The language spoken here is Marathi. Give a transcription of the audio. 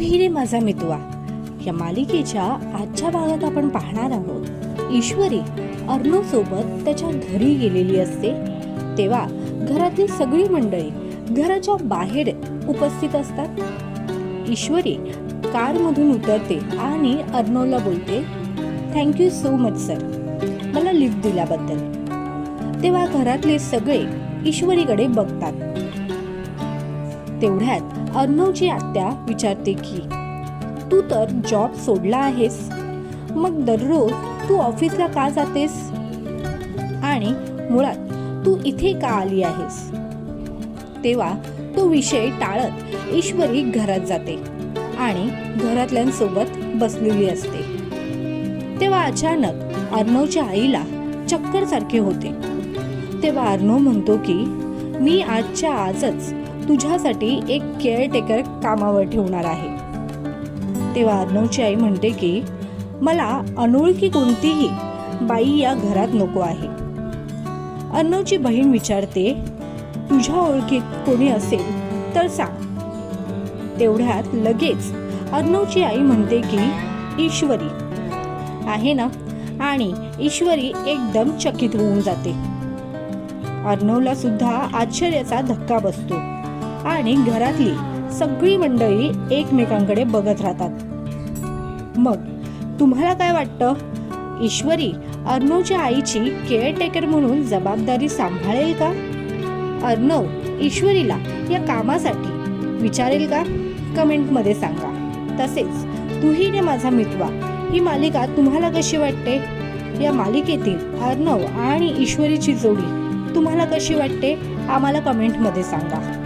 तूही रे माझा मितवा. या मालिकेच्या आजच्या भागात आपण पाहणार आहोत ईश्वरी अर्णव सोबत त्याच्या घरी गेलेली असते. तेव्हा घरातली सगळी मंडळी घराच्या बाहेर उपस्थित असतात. ईश्वरी कारमधून उतरते आणि अर्णवला बोलते thank you so much sir मला लिफ्ट दिल्याबद्दल. तेव्हा घरातले सगळे ईश्वरीकडे बघतात. तेवढ्यात अर्णवची आत्या विचारते की तू तर जॉब सोडला आहेस. मग दररोज तू ऑफिसला का जातेस? आणि मुळात तू इथे का आली आहेस? तेव्हा तो विषय टाळत ईश्वरी घरात जाते आणि घरातल्यांसोबत बसलेली असते. तेव्हा अचानक अर्णवच्या आईला चक्कर सारखे होते. तेव्हा अर्णव म्हणतो की मी आजच्या आजच तुझ्यासाठी एक केअरटेकर कामावर ठेवणार आहे. तेव्हा अर्णवची आई म्हणते की मला अनोळखी कोणतीही बाई या घरात नको आहे. अर्णवची बहीण विचारते तुझ्या ओळखीत कोणी असेल तर सांग. तेवढ्यात लगेच अर्णवची आई म्हणते की ईश्वरी. आहे ना? आणि ईश्वरी एकदम चकित होऊन जाते. अर्णवला सुद्धा आश्चर्याचा धक्का बसतो. आणि घरातली सगळी मंडळी एकमेकांकडे बघत राहतात. मग तुम्हाला काय वाटतं? ईश्वरी अर्णवच्या आईची केअरटेकर म्हणून जबाबदारी सांभाळेल का? अर्णव ईश्वरीला या कामासाठी विचारेल का? कमेंटमध्ये सांगा. तसेच तूही ने माझा मितवा ही मालिका तुम्हाला कशी वाटते? या मालिकेतील अर्णव आणि ईश्वरीची जोडी तुम्हाला कशी वाटते? आम्हाला कमेंटमध्ये सांगा.